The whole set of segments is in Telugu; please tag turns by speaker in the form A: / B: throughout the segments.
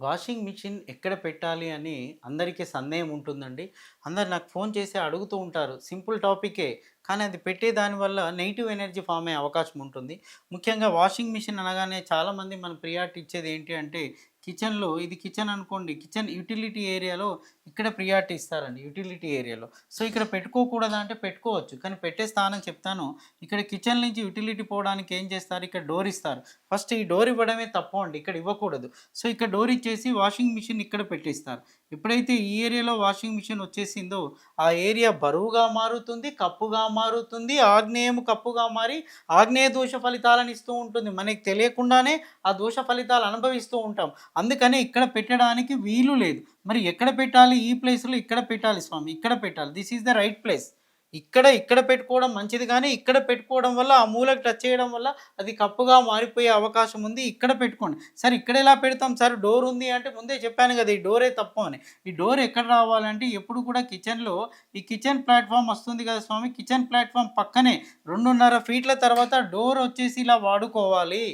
A: వాషింగ్ మిషన్ ఎక్కడ పెట్టాలి అని అందరికీ సందేహం ఉంటుందండి. అందరు నాకు ఫోన్ చేసి అడుగుతూ ఉంటారు. సింపుల్ టాపికే. కానీ అది పెట్టే దానివల్ల నెగిటివ్ ఎనర్జీ ఫామ్ అయ్యే అవకాశం ఉంటుంది. ముఖ్యంగా వాషింగ్ మిషన్ అనగానే చాలామంది మన ప్రియారిటీ ఇచ్చేది ఏంటి అంటే కిచెన్లో ఇది కిచెన్ అనుకోండి కిచెన్ యూటిలిటీ ఏరియాలో ఇక్కడ ప్రియారిటీ ఇస్తారండి యూటిలిటీ ఏరియాలో. సో ఇక్కడ పెట్టుకోకూడదా అంటే పెట్టుకోవచ్చు కానీ పెట్టే స్థానం చెప్తాను. ఇక్కడ కిచెన్ నుంచి యూటిలిటీ పోవడానికి ఏం చేస్తారు? ఇక్కడ డోర్ ఇస్తారు. ఫస్ట్ ఈ డోర్ ఇవ్వడమే తప్పు అండి ఇక్కడ ఇవ్వకూడదు. సో ఇక్కడ డోర్ ఇచ్చేసి వాషింగ్ మిషన్ ఇక్కడ పెట్టిస్తారు. ఎప్పుడైతే ఈ ఏరియాలో వాషింగ్ మిషన్ వచ్చేసిందో ఆ ఏరియా బరువుగా మారుతుంది కప్పుగా మారుతుంది ఆగ్నేయం కప్పుగా మారి ఆగ్నేయ దోష ఫలితాలను ఇస్తూ ఉంటుంది. మనకి తెలియకుండానే ఆ దోష ఫలితాలు అనుభవిస్తూ ఉంటాం. అందుకని ఇక్కడ పెట్టడానికి వీలు లేదు. మరి ఎక్కడ పెట్టాలి? ఈ ప్లేస్లో ఇక్కడ పెట్టాలి స్వామి ఇక్కడ పెట్టాలి. This is the right place ఇక్కడ ఇక్కడ పెట్టుకోవడం మంచిది కానీ ఇక్కడ పెట్టుకోవడం వల్ల ఆ మూలకు టచ్ చేయడం వల్ల అది కప్పుగా మారిపోయే అవకాశం ఉంది. ఇక్కడ పెట్టుకోండి. సార్ ఇక్కడ ఎలా పెడతాం? సార్ డోర్ ఉంది అంటే ముందే చెప్పాను కదా ఈ డోరే తప్పు అని. ఈ డోర్ ఎక్కడ రావాలంటే ఎప్పుడు కూడా కిచెన్లో ఈ కిచెన్ ప్లాట్ఫామ్ వస్తుంది కదా స్వామి. కిచెన్ ప్లాట్ఫామ్ పక్కనే రెండున్నర ఫీట్ల తర్వాత డోర్ వచ్చేసి ఇలా వాడుకోవాలి.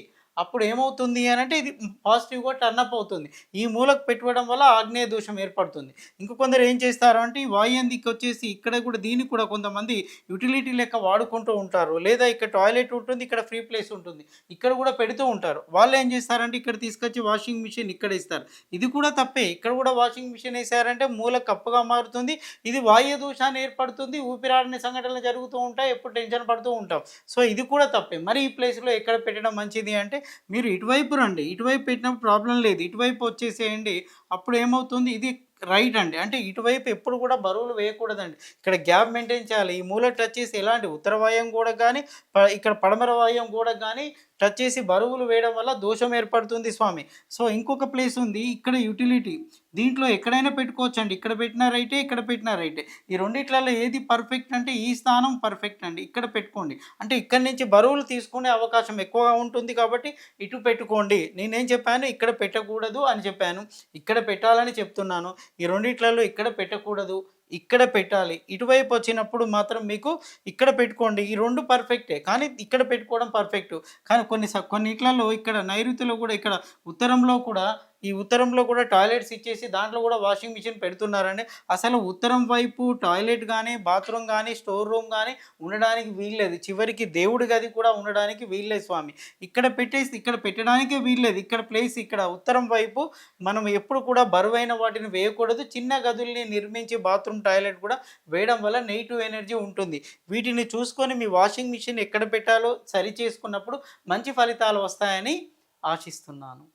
A: అప్పుడు ఏమవుతుంది అని అంటే ఇది పాజిటివ్గా టర్నప్ అవుతుంది. ఈ మూలకు పెట్టుకోవడం వల్ల ఆగ్నేయ దోషం ఏర్పడుతుంది. ఇంకా కొందరు ఏం చేస్తారు అంటే ఈ వాయుం దిక్కు వచ్చేసి ఇక్కడ కూడా దీనికి కూడా కొంతమంది యూటిలిటీ లెక్క వాడుకుంటూ ఉంటారు. లేదా ఇక్కడ టాయిలెట్ ఉంటుంది ఇక్కడ ఫ్రీ ప్లేస్ ఉంటుంది. ఇక్కడ కూడా పెడుతూ ఉంటారు. వాళ్ళు ఏం చేస్తారంటే ఇక్కడ తీసుకొచ్చి వాషింగ్ మిషన్ ఇక్కడ ఇస్తారు. ఇది కూడా తప్పే. ఇక్కడ కూడా వాషింగ్ మిషన్ వేసారంటే మూల కప్పగా మారుతుంది. ఇది వాయు దోషాన్ని ఏర్పడుతుంది. ఊపిరాడని సంఘటనలు జరుగుతూ ఉంటాయి. ఎప్పుడు టెన్షన్ పడుతూ ఉంటాం. సో ఇది కూడా తప్పే. మరి ఈ ప్లేస్లో ఎక్కడ పెట్టడం మంచిది అంటే మీరు ఇటువైపు రండి. ఇటువైపు పెట్టినప్పుడు ప్రాబ్లం లేదు. ఇటువైపు వచ్చేసేయండి. అప్పుడు ఏమవుతుంది? ఇది రైట్ అండి. అంటే ఇటువైపు ఎప్పుడు కూడా బరువులు వేయకూడదండి. ఇక్కడ గ్యాప్ మెయింటైన్ చేయాలి. ఈ మూల టచ్ చేసి ఎలాంటి ఉత్తర వాయం కూడా కానీ ప- ఇక్కడ పడమర వాయం కూడా కానీ టచ్ చేసి బరువులు వేయడం వల్ల దోషం ఏర్పడుతుంది స్వామి. సో ఇంకొక ప్లేస్ ఉంది. ఇక్కడ యూటిలిటీ దీంట్లో ఎక్కడైనా పెట్టుకోవచ్చు అండి ఇక్కడ పెట్టిన రైటే ఇక్కడ పెట్టిన రైటే ఈ రెండిట్లలో ఏది పర్ఫెక్ట్ అంటే ఈ స్థానం పర్ఫెక్ట్ అండి. ఇక్కడ పెట్టుకోండి. అంటే ఇక్కడి నుంచి బరువులు తీసుకునే అవకాశం ఎక్కువగా ఉంటుంది కాబట్టి ఇటు పెట్టుకోండి. నేనేం చెప్పాను? ఇక్కడ పెట్టకూడదు అని చెప్పాను. ఇక్కడ పెట్టాలని చెప్తున్నాను. ఈ రెండిట్లలో ఇక్కడ పెట్టకూడదు ఇక్కడ పెట్టాలి. ఇటువైపు వచ్చినప్పుడు మాత్రం మీకు ఇక్కడ పెట్టుకోండి. ఈ రెండు పర్ఫెక్టే కానీ ఇక్కడ పెట్టుకోవడం పర్ఫెక్ట్ కానీ కొన్ని కొన్నిట్లలో ఇక్కడ నైరుతిలో కూడా ఇక్కడ ఉత్తరంలో కూడా ఈ ఉత్తరంలో కూడా టాయిలెట్స్ ఇచ్చేసి దాంట్లో కూడా వాషింగ్ మిషన్ పెడుతున్నారండి. అసలు ఉత్తరం వైపు టాయిలెట్ కానీ బాత్రూమ్ కానీ స్టోర్ రూమ్ కానీ ఉండడానికి వీల్లేదు. చివరికి దేవుడి గది కూడా ఉండడానికి వీల్లేదు స్వామి. ఇక్కడ పెట్టేసి ఇక్కడ పెట్టడానికే వీల్లేదు. ఇక్కడ ప్లేస్ ఇక్కడ. ఉత్తరం వైపు మనం ఎప్పుడు కూడా బరువైన వాటిని వేయకూడదు. చిన్న గదుల్ని నిర్మించి బాత్రూమ్ టాయిలెట్ కూడా వేయడం వల్ల నెగిటివ్ ఎనర్జీ ఉంటుంది. వీటిని చూసుకొని మీ వాషింగ్ మిషన్ ఎక్కడ పెట్టాలో సరి చేసుకున్నప్పుడు మంచి ఫలితాలు వస్తాయని ఆశిస్తున్నాను.